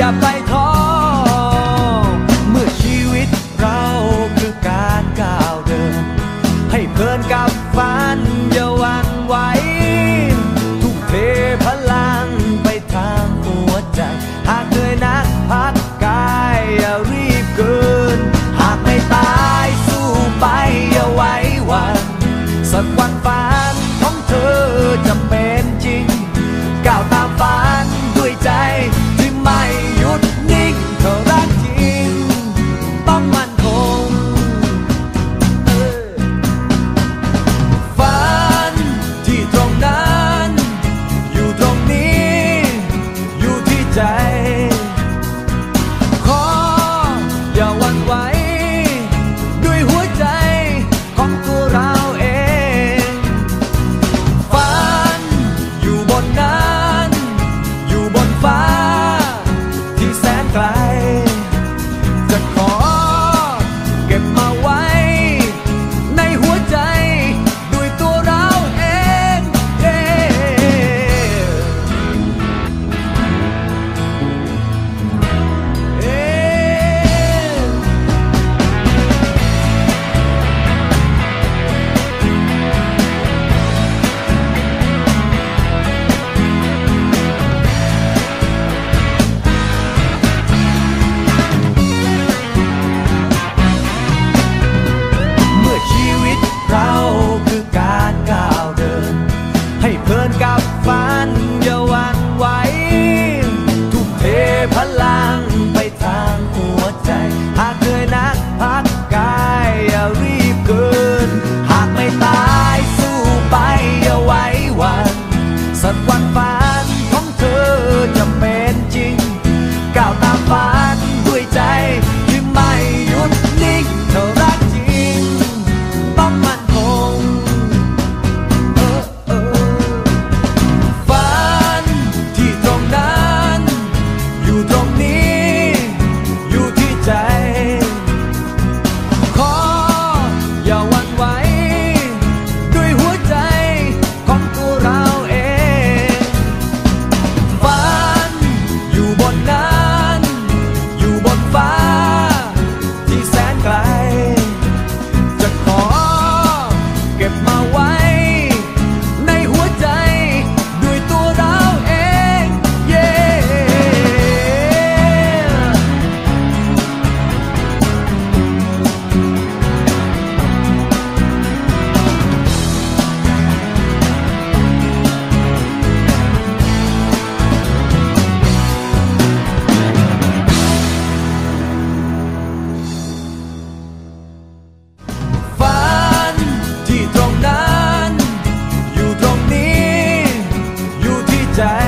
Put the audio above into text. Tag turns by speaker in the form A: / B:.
A: อย่าไปท้อเมื่อชีวิตเราคือการก้าวเดิน ให้เพลินกับฝันอย่าวันไหวทุ่มเทพลังไปทางหัวใจ หากเคยนักพัก I die.